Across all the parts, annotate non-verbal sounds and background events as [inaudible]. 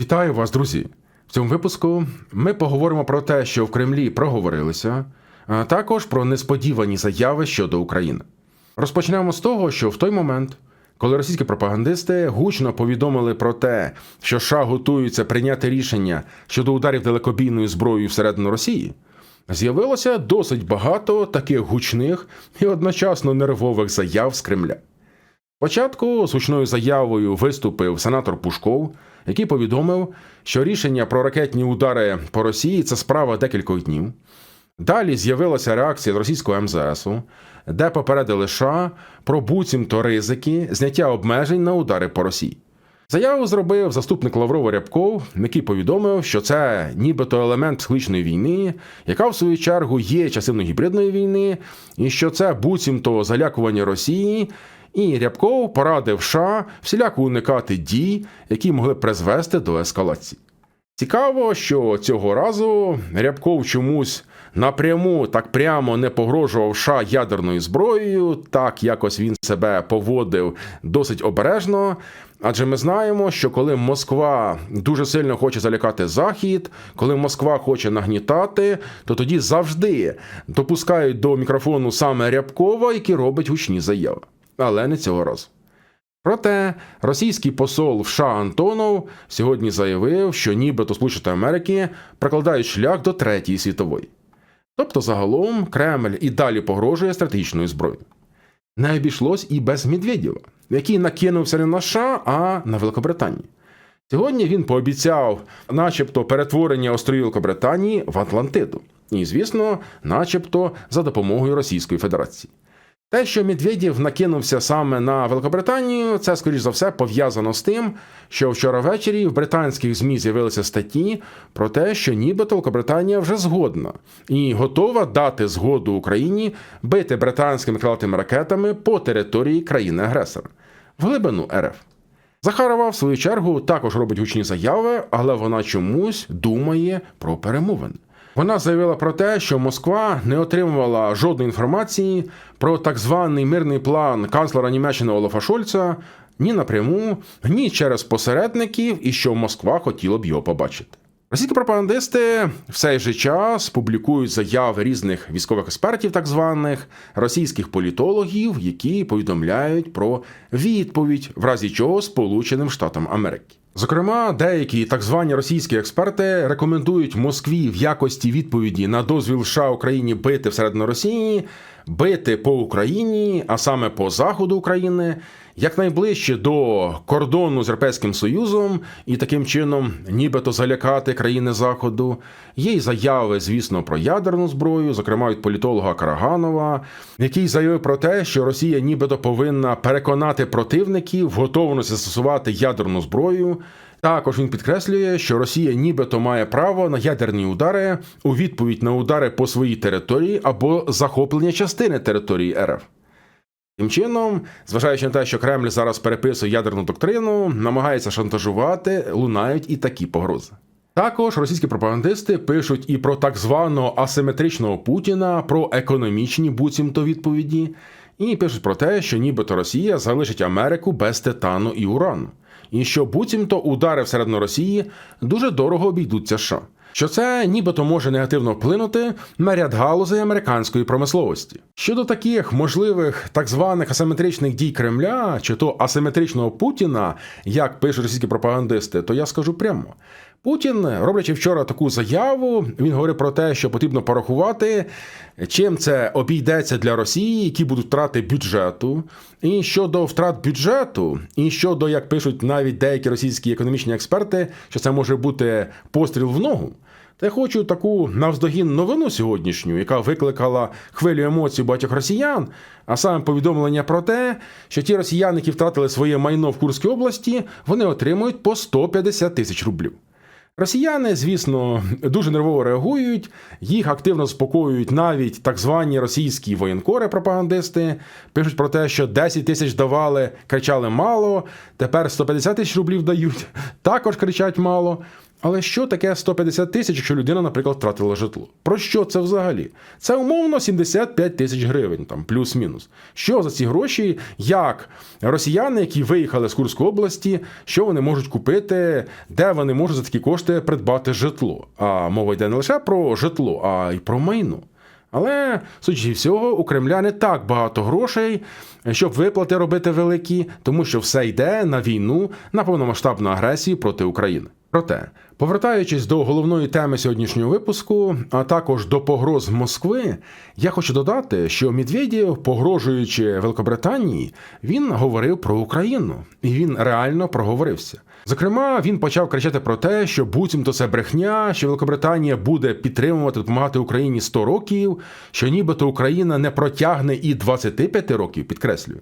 Вітаю вас, друзі! В цьому випуску ми поговоримо про те, що в Кремлі проговорилися, а також про несподівані заяви щодо України. Розпочнемо з того, що в той момент, коли російські пропагандисти гучно повідомили про те, що США готуються прийняти рішення щодо ударів далекобійною зброєю всередину Росії, з'явилося досить багато таких гучних і одночасно нервових заяв з Кремля. Спочатку з гучною заявою виступив сенатор Пушков, який повідомив, що рішення про ракетні удари по Росії це справа декількох днів. Далі з'явилася реакція російського МЗСу, де попередили США про буцімто ризики зняття обмежень на удари по Росії. Заяву зробив заступник Лаврова Рябков, який повідомив, що це нібито елемент психологічної війни, яка в свою чергу є частиною гібридної війни, і що це буцімто залякування Росії. І Рябков порадив США всіляко уникати дій, які могли призвести до ескалації. Цікаво, що цього разу Рябков чомусь напряму так прямо не погрожував США ядерною зброєю, так якось він себе поводив досить обережно. Адже ми знаємо, що коли Москва дуже сильно хоче залякати Захід, коли Москва хоче нагнітати, то тоді завжди допускають до мікрофону саме Рябкова, який робить гучні заяви. Але не цього разу. Проте російський посол в США Антонов сьогодні заявив, що нібито Сполучені Америки прокладають шлях до Третьої світової. Тобто, загалом, Кремль і далі погрожує стратегічною зброєю. Не обійшлось і без Медведєва, який накинувся не на США, а на Великобританію. Сьогодні він пообіцяв, начебто, перетворення островів Великобританії в Атлантиду. І, звісно, начебто за допомогою Російської Федерації. Те, що Медведєв накинувся саме на Великобританію, це, скоріш за все, пов'язано з тим, що вчора ввечері в британських ЗМІ з'явилися статті про те, що нібито Великобританія вже згодна і готова дати згоду Україні бити британськими крилатими ракетами по території країни-агресора в глибину РФ. Захарова, в свою чергу, також робить гучні заяви, але вона чомусь думає про перемовини. Вона заявила про те, що Москва не отримувала жодної інформації про так званий мирний план канцлера Німеччини Олафа Шольца ні напряму, ні через посередників, і що Москва хотіла б його побачити. Російські пропагандисти в цей же час публікують заяви різних військових експертів, так званих російських політологів, які повідомляють про відповідь, в разі чого Сполученим Штатам Америки. Зокрема, деякі так звані російські експерти рекомендують Москві в якості відповіді на дозвіл США Україні бити всередину Росії, бити по Україні, а саме по заходу України, якнайближче до кордону з Європейським Союзом і таким чином, нібито залякати країни Заходу. Є й заяви, звісно, про ядерну зброю, зокрема від політолога Караганова, який заявив про те, що Росія нібито повинна переконати противників в готовності застосувати ядерну зброю. Також він підкреслює, що Росія нібито має право на ядерні удари у відповідь на удари по своїй території або захоплення частини території РФ. Тим чином, зважаючи на те, що Кремль зараз переписує ядерну доктрину, намагається шантажувати, лунають і такі погрози. Також російські пропагандисти пишуть і про так званого асиметричного Путіна, про економічні буцімто відповіді, і пишуть про те, що нібито Росія залишить Америку без титану і урану, і що буцімто удари всередину Росії дуже дорого обійдуться США. Що це нібито може негативно вплинути на ряд галузей американської промисловості. Щодо таких можливих так званих асиметричних дій Кремля чи то асиметричного Путіна, як пишуть російські пропагандисти, то я скажу прямо. Путін, роблячи вчора таку заяву, він говорив про те, що потрібно порахувати, чим це обійдеться для Росії, які будуть втрати бюджету. І щодо втрат бюджету, і щодо, як пишуть навіть деякі російські економічні експерти, що це може бути постріл в ногу. Та я хочу таку навздогін новину сьогоднішню, яка викликала хвилю емоцій багатьох росіян, а саме повідомлення про те, що ті росіяни, які втратили своє майно в Курській області, вони отримують по 150 тисяч рублів. Росіяни, звісно, дуже нервово реагують, їх активно спокоюють навіть так звані російські воєнкори, пропагандисти. Пишуть про те, що 10 тисяч давали, кричали мало. Тепер 150 тисяч рублів дають, [laughs] також кричать мало. Але що таке 150 тисяч, якщо людина, наприклад, втратила житло? Про що це взагалі? Це умовно 75 тисяч гривень, там плюс-мінус. Що за ці гроші? Як росіяни, які виїхали з Курської області, що вони можуть купити, де вони можуть за такі кошти придбати житло? А мова йде не лише про житло, а й про майно. Але, судячи всього, у Кремля не так багато грошей, щоб виплати робити великі, тому що все йде на війну, на повномасштабну агресію проти України. Проте, повертаючись до головної теми сьогоднішнього випуску, а також до погроз Москви, я хочу додати, що Медведєв, погрожуючи Великобританії, він говорив про Україну, і він реально проговорився. Зокрема, він почав кричати про те, що буцімто це брехня, що Великобританія буде підтримувати, допомагати Україні 100 років, що нібито Україна не протягне і 25 років, підкреслюю.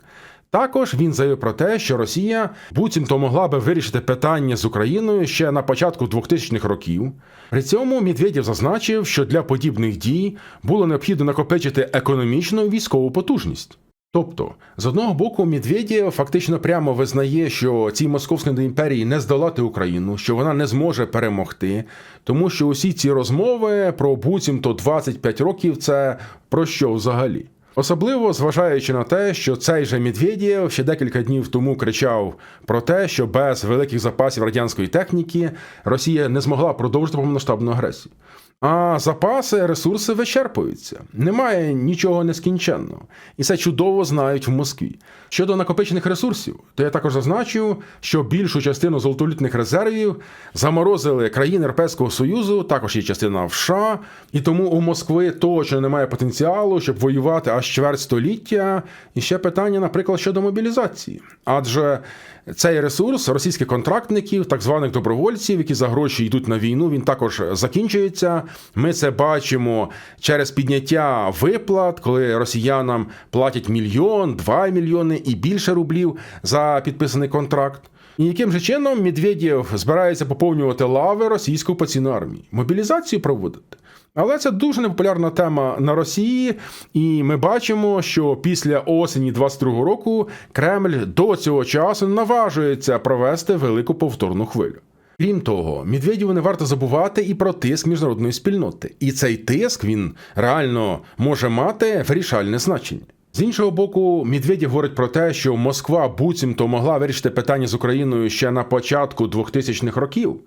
Також він заявив про те, що Росія буцімто могла би вирішити питання з Україною ще на початку 2000-х років. При цьому Медведєв зазначив, що для подібних дій було необхідно накопичити економічну і військову потужність. Тобто, з одного боку, Медведєв фактично прямо визнає, що цій московській імперії не здолати Україну, що вона не зможе перемогти, тому що усі ці розмови про буцімто 25 років це про що взагалі? Особливо зважаючи на те, що цей же Медведєв ще декілька днів тому кричав про те, що без великих запасів радянської техніки Росія не змогла продовжити повномасштабну агресію. А запаси, ресурси вичерпуються. Немає нічого нескінченного. І це чудово знають в Москві. Щодо накопичених ресурсів, то я також зазначу, що більшу частину золотолітних резервів заморозили країни Європейського Союзу, також є частина в США, і тому у Москви точно немає потенціалу, щоб воювати аж чверть століття. І ще питання, наприклад, щодо мобілізації. Адже цей ресурс російських контрактників, так званих добровольців, які за гроші йдуть на війну, він також закінчується. Ми це бачимо через підняття виплат, коли росіянам платять мільйон, два мільйони і більше рублів за підписаний контракт. І яким же чином Медведєв збирається поповнювати лави російської окупаційної армії? Мобілізацію проводити. Але це дуже непопулярна тема на Росії, і ми бачимо, що після осені 22-го року Кремль до цього часу наважується провести велику повторну хвилю. Крім того, Медведєву не варто забувати і про тиск міжнародної спільноти. І цей тиск він реально може мати вирішальне значення. З іншого боку, Медведєв говорить про те, що Москва буцімто могла вирішити питання з Україною ще на початку 2000-х років.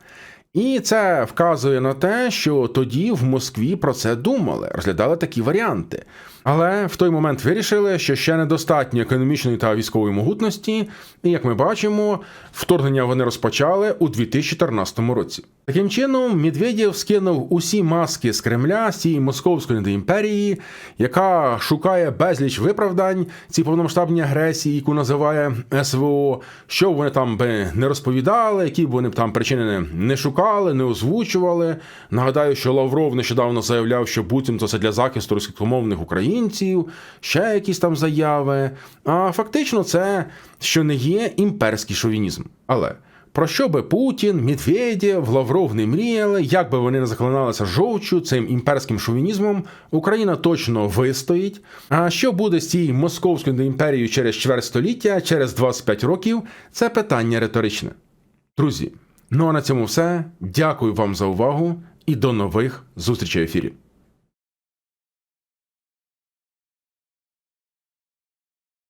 І це вказує на те, що тоді в Москві про це думали, розглядали такі варіанти. Але в той момент вирішили, що ще недостатньо економічної та військової могутності, і як ми бачимо, вторгнення вони розпочали у 2014 році. Таким чином, Медведєв скинув усі маски з Кремля, з цієї московської імперії, яка шукає безліч виправдань цій повномасштабній агресії, яку називає СВО, що вони там би не розповідали, які б вони б там причини не шукали, не озвучували. Нагадаю, що Лавров нещодавно заявляв, що буцімто це для захисту російськомовних українців, ще якісь там заяви. А фактично, це що не є імперський шовінізм. Але. Про що би Путін, Медведєв, Лавров не мріяли, як би вони не захлиналися жовчу цим імперським шовінізмом, Україна точно вистоїть. А що буде з цією московською імперією через чверть століття, через 25 років, це питання риторичне. Друзі, ну а на цьому все. Дякую вам за увагу і до нових зустрічей в ефірі.